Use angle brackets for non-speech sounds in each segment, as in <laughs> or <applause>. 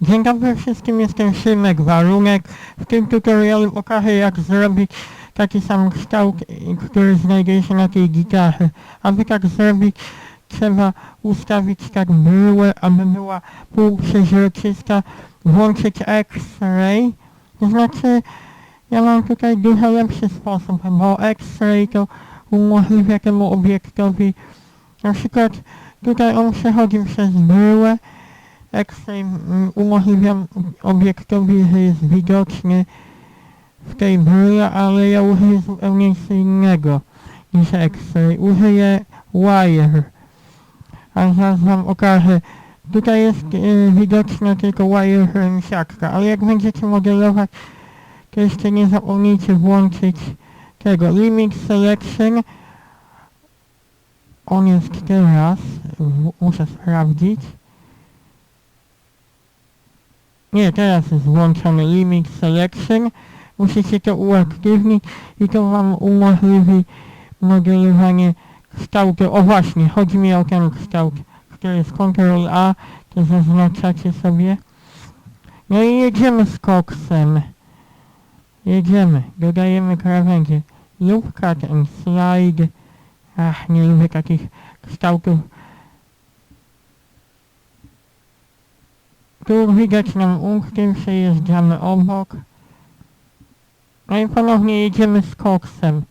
Dzień dobry wszystkim, jestem Szymek Warunek. W tym tutorialu pokażę jak zrobić taki sam kształt, który znajduje się na tej gitarze. Aby tak zrobić, trzeba ustawić tak bryłę, aby była półprzeźroczysta, włączyć X-ray, to znaczy ja mam tutaj dużo lepszy sposób, bo X-ray to umożliwia temu obiektowi, na przykład tutaj on przechodzi przez bryłę, X-ray mm, umożliwia obiektowi, że jest widoczny w tej bryle, ale ja użyję zupełnie co innego niż X-ray. Użyję wire. A zaraz wam okażę. Tutaj jest y, widoczna tylko wire siatka, ale jak będziecie modelować, to jeszcze nie zapomnijcie włączyć tego limit selection. On jest teraz, muszę sprawdzić. Nie, teraz jest włączony limit selection. Musicie to uaktywnić i to wam umożliwi modelowanie kształtu. O właśnie, chodzi mi o ten kształt, który jest Ctrl A, to zaznaczacie sobie. No i jedziemy z koksem. Jedziemy, dodajemy krawędzie. Lub cut and slide. Ach, nie lubię takich kształtów. Tu widać nam punkty, przejeżdżamy obok. No i ponownie jedziemy z koksem.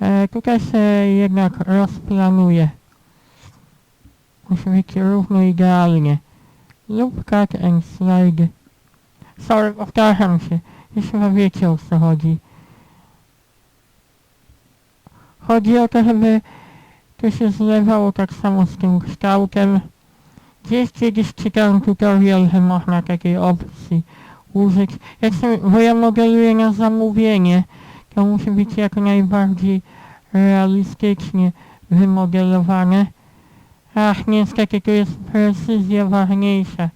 E, tutaj się jednak rozplanuje. Musi być równo idealnie. Lub cut and slide. Sorry, powtarzam się. Już chyba wiecie o co chodzi. Chodzi o to, żeby to się zlewało tak samo z tym kształtem. Gdzieś kiedyś czytałem tutorial, że można takiej opcji użyć. Jak sobie, bo ja modeluję na zamówienie, to musi być jak najbardziej realistycznie wymodelowane. Ach, niestety tu jest precyzja ważniejsza.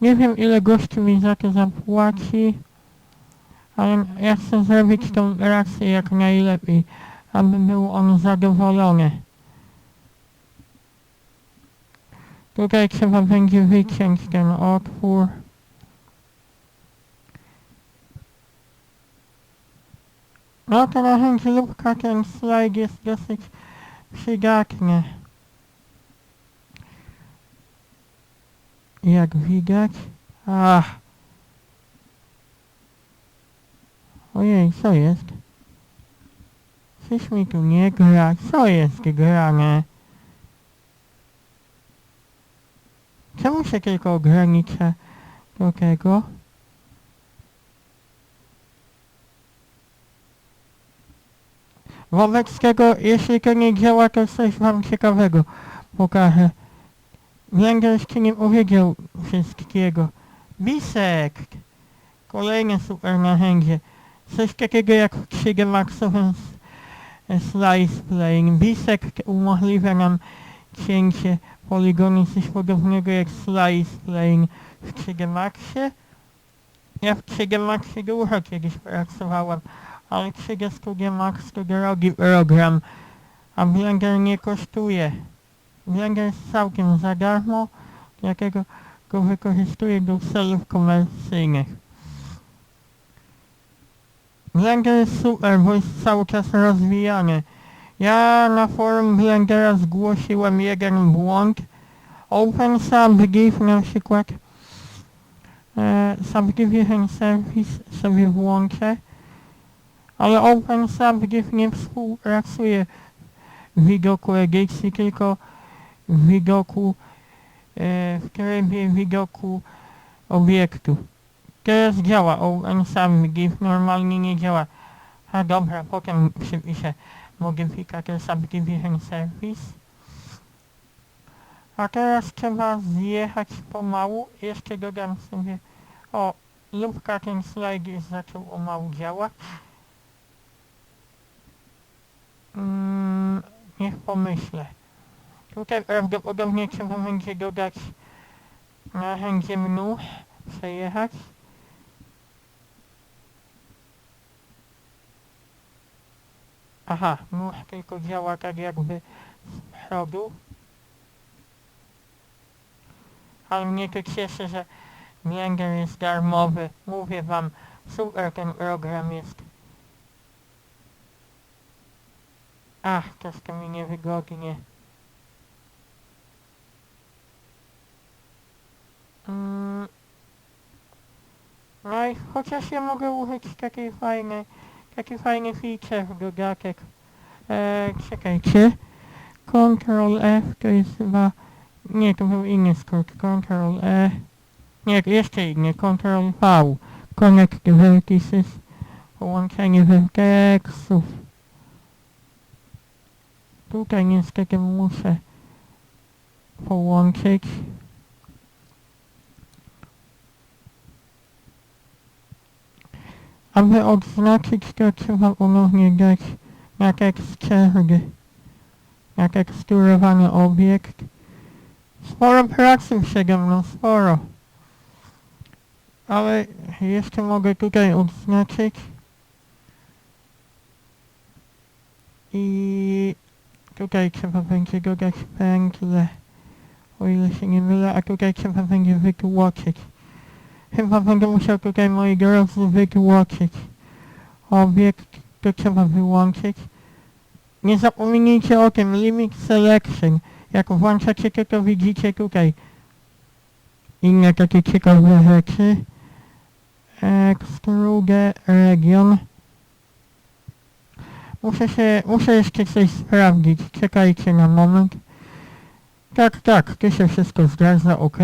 Nie wiem ile gościu mi za to zapłaci, ale ja chcę zrobić tą reakcję jak najlepiej, aby był on zadowolony. Tutaj trzeba będzie wyciąć ten otwór. No to narzędzie lubka ten slajd jest dosyć przydatne. Jak widać. Ach. Ojej, co jest? Coś mi tu nie gra. Co jest grane? Się tylko ogranicza do tego? Wobec tego, jeśli to nie działa, to coś wam ciekawego pokażę. Będę nie powiedział wszystkiego. Bisekt. Kolejne super narzędzie. Coś takiego jak w 3D Maxowym s- Slice Plane. Bisekt umożliwia nam cięcie poligonu, coś podobnego jak Slice Plane w 3D Maxie. Ja w 3D Maxie dużo kiedyś pracowałem, ale 3D Studio Max to drogi program, a Blender nie kosztuje. Blender jest całkiem za darmo, dlatego go wykorzystuję do celów komercyjnych. Blender jest super, bo jest cały czas rozwijany. Ja na forum Blendera zgłosiłem jeden błąd. Open Subdiv na przykład. E, Subdivision Service sobie włączę. Ale Open Subdiv nie współpracuje w widoku edycji, tylko w widoku, e, w trybie widoku obiektu. Teraz działa Open Subdiv, normalnie nie działa. A dobra, potem przypiszę modyfikator Subdivision Service. A teraz trzeba zjechać pomału. Jeszcze dodam sobie, o, lubka ten slajd już zaczął pomału działać. Mm, niech pomyślę. Tutaj prawdopodobnie trzeba będzie dodać narzędzie mnu, przejechać. Aha, nóż tylko działa tak jakby z przodu. ale mnie to cieszy, że Mięger jest darmowy. Mówię wam, super ten program jest. Ach, troszkę mi niewygodnie. Mm. No i chociaż ja mogę użyć takiej fajnej, taki fajny feature w dodatek. Eee, czekajcie. Ctrl F to jest chyba... Nie, to był inny skrót. Ctrl E. Nie, jeszcze inny. Ctrl V. Connect vertices. Połączenie vertexów. Tutaj niestety muszę połączyć. Aby odznaczyć to trzeba ponownie dać na tekst czerdy. Na teksturowany obiekt. Sporo pracy przede mną, sporo. Ale jeszcze mogę tutaj odznaczyć. I tutaj trzeba będzie dodać pętle. O ile się nie mylę, a tutaj trzeba będzie wytłoczyć. Chyba będę musiał tutaj moi drodzy wytłoczyć. Obiekt to trzeba wyłączyć. Nie zapomnijcie o tym limit selection. Jak włączacie to, to widzicie tutaj inne takie ciekawe rzeczy. Extrude region. Muszę się, muszę jeszcze coś sprawdzić. Czekajcie na moment. Tak, tak, tu się wszystko zgadza, ok.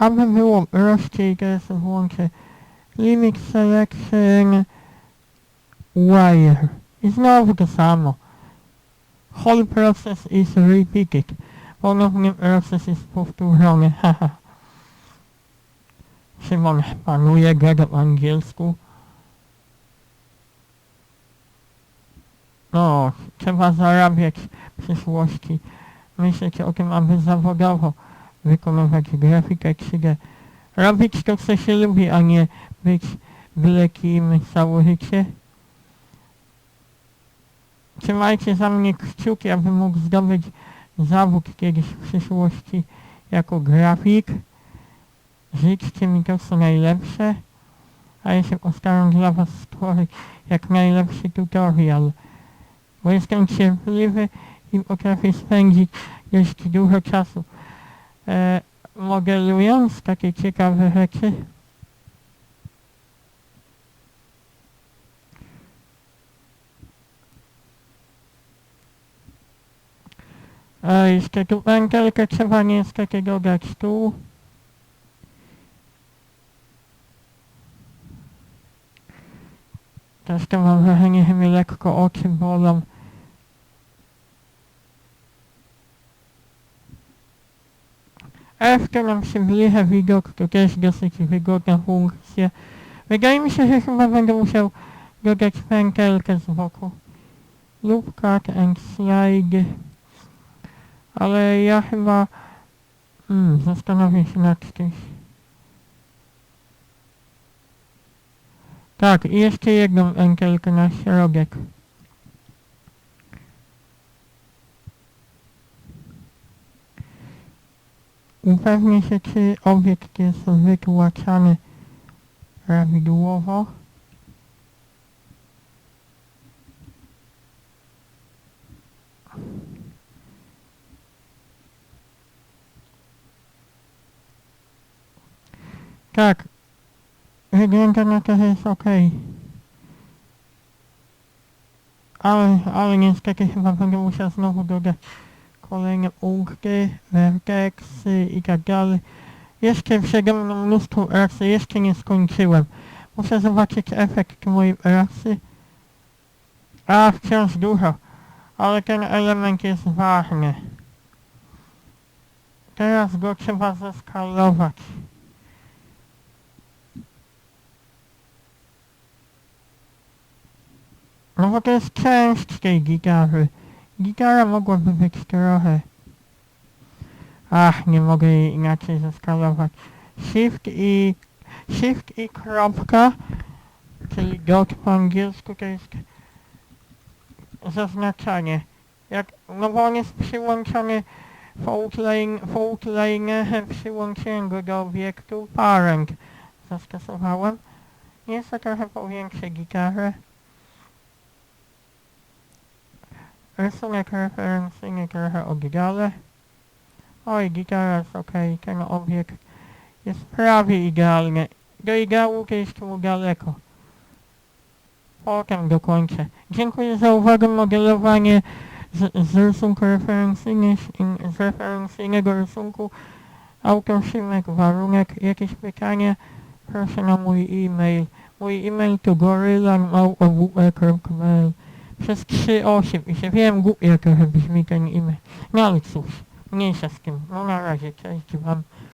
Aby było prościej, teraz włączę Limit Selection Wire. I znowu to samo. Whole process is repeated. Ponownie proces jest powtórzony. <laughs> Haha. Szymon panuje, gada po angielsku. No, trzeba zarabiać w przyszłości. Myśleć o tym, aby zawodowo wykonywać grafikę 3D. Robić to, co się lubi, a nie być byle kim całe życie. Trzymajcie za mnie kciuki, abym mógł zdobyć zawód kiedyś w przyszłości jako grafik. Życzcie mi to co najlepsze, a ja się postaram dla was stworzyć jak najlepszy tutorial. Bo jestem cierpliwy i potrafię spędzić dość dużo czasu e, modelując takie ciekawe rzeczy. A jeszcze tu pętelkę trzeba niestety dodać tu. Też to mam wrażenie, że mi lekko oczy bolą. To nam przybliża widok, to też dosyć wygodna funkcja. Wydaje mi się, że chyba będę musiał dodać pętelkę z boku. Lub cut and slide. Ale ja chyba... Hmm, zastanowię się nad czymś. Tak, i jeszcze jedną pętelkę na środek. Upewnię się, czy obiekt jest wytłaczany prawidłowo. Tak, wygląda na to, że jest ok. Ale, ale niestety chyba będę musiał znowu dodać kolejne punkty, vertexy i tak dalej. Jeszcze przede mną mnóstwo pracy, jeszcze nie skończyłem. Muszę zobaczyć efekt mojej pracy. A, wciąż dużo, ale ten element jest ważny. Teraz go trzeba zeskalować. No bo to jest część tej gitary. Gitara mogłaby być trochę... Ach, nie mogę jej inaczej zeskalować. Shift i... Shift i kropka, czyli dot po angielsku to jest zaznaczanie. Jak, no bo on jest przyłączony fault line, fault line, przyłączyłem go do obiektu parent zastosowałem. Jeszcze trochę powiększę gitarę. Rysunek referencyjny trochę oddalę. Oj, gitara jest ten obiekt jest prawie idealny. Do ideału jest tu daleko. Potem dokończę. Dziękuję za uwagę. Modelowanie z, z rysunku referencyjnego, z referencyjnego rysunku. Autor Szymek, warunek, jakieś pytania? Proszę na mój e-mail. Mój e-mail to gorylan.małpa.wp.pl Przez 3.8 i się wiem, głupie trochę brzmi ten e-mail. No ale cóż, mniejsza z tym. No na razie, cześć wam.